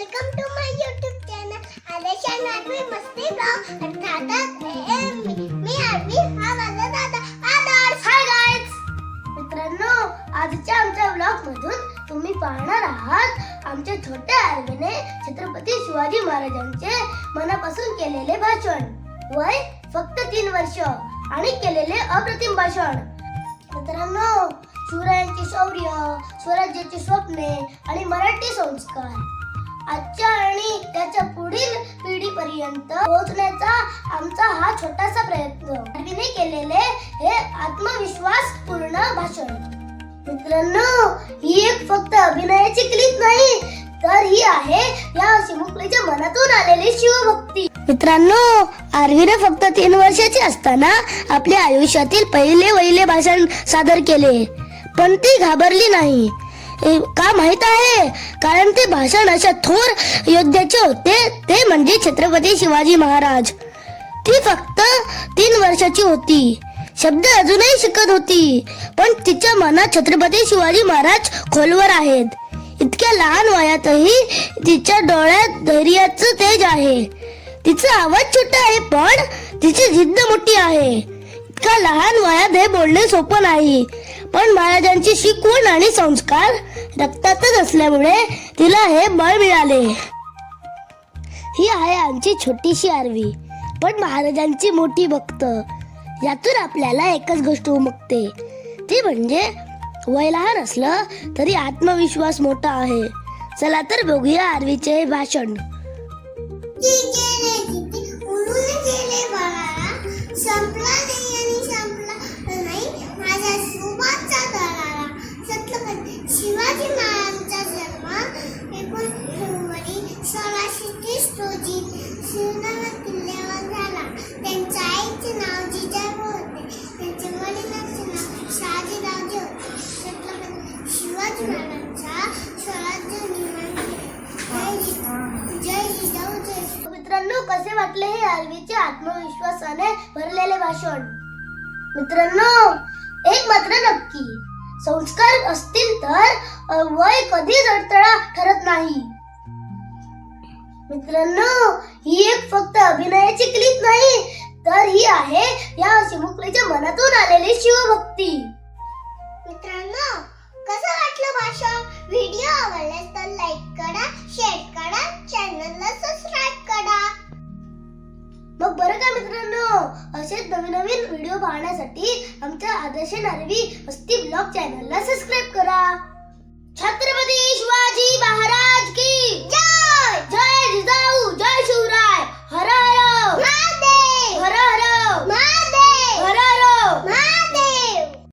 Welcome to my YouTube channel आदेशा नाटवी मस्ती ब्लॉग अर्थातच मी आरवी हा माझा दादा आदर्श हाय गाइस मित्रांनो आजच्या आमच्या ब्लॉग मधून तुम्ही पाहणार आहात आमच्या छोट्या आरवीने छत्रपती शिवाजी महाराजांचे मनापासून केलेले भाषण. वय फक्त तीन वर्ष आणि केलेले अप्रतिम भाषण. मित्रांनो शिवरायांचे शौर्य स्वराज्याची स्वप्ने आणि मराठी संस्कार. आजच्या आणि त्याच्या पुढील पिढीपर्यंत पोहोचण्याचा आमचा हा छोटासा प्रयत्न. आरवीने केलेले हे आत्मविश्वास पूर्ण भाषण. मित्रांनो ही एक फक्त अभिनयाची क्लिप नाही तर ही आहे या चिमुकलीच्या मनातून आलेली शिवभक्ती. मित्रांनो आरवीने फक्त तीन वर्षाची असताना आपल्या आयुष्यातील पहिले वहिले भाषण सादर केले पण ती घाबरली नाही. का माहीत आहे? कारण ते भाषण अशा थोर योद्ध्याचे होते ते म्हणजे छत्रपती शिवाजी महाराज. ती फक्त तीन वर्षाची होती. शब्द अजूनही शिकत होती. पण तिच्या मनात छत्रपती शिवाजी महाराज खोलवर आहेत. इतक्या लहान वयातही तिच्या डोळ्यात धैर्याचं तेज आहे. तिचा आवाज छोटा आहे पण तिची जिद्द मोठी आहे. इतका लहान वयात हे बोलणे सोपं नाही. पण महाराजांची शिकवण आणि संस्कार रक्तातच असल्यामुळे तिला हे बळ मिळाले. ही आहे आमची छोटीशी आरवी पण महाराजांची मोठी भक्त. यातून आपल्याला एकच गोष्ट उमगते. ती म्हणजे वय लहान असलं तरी आत्मविश्वास मोठा आहे. चला तर बघूया आरवीचे भाषण. संपला नाही संपला कसे वाटले हे आरवीचे आत्मविश्वासाने भरलेले भाषण? मित्रांनो एक मात्र नक्की. संस्कार असतील तर वय कधीच अडथळा ठरत नाही. मित्रांनो ही एक फक्त अभिनय व्हिडिओ पाहण्यासाठी आमच्या आदर्श नरवी वस्ती ब्लॉग चॅनलला सबस्क्राईब करा.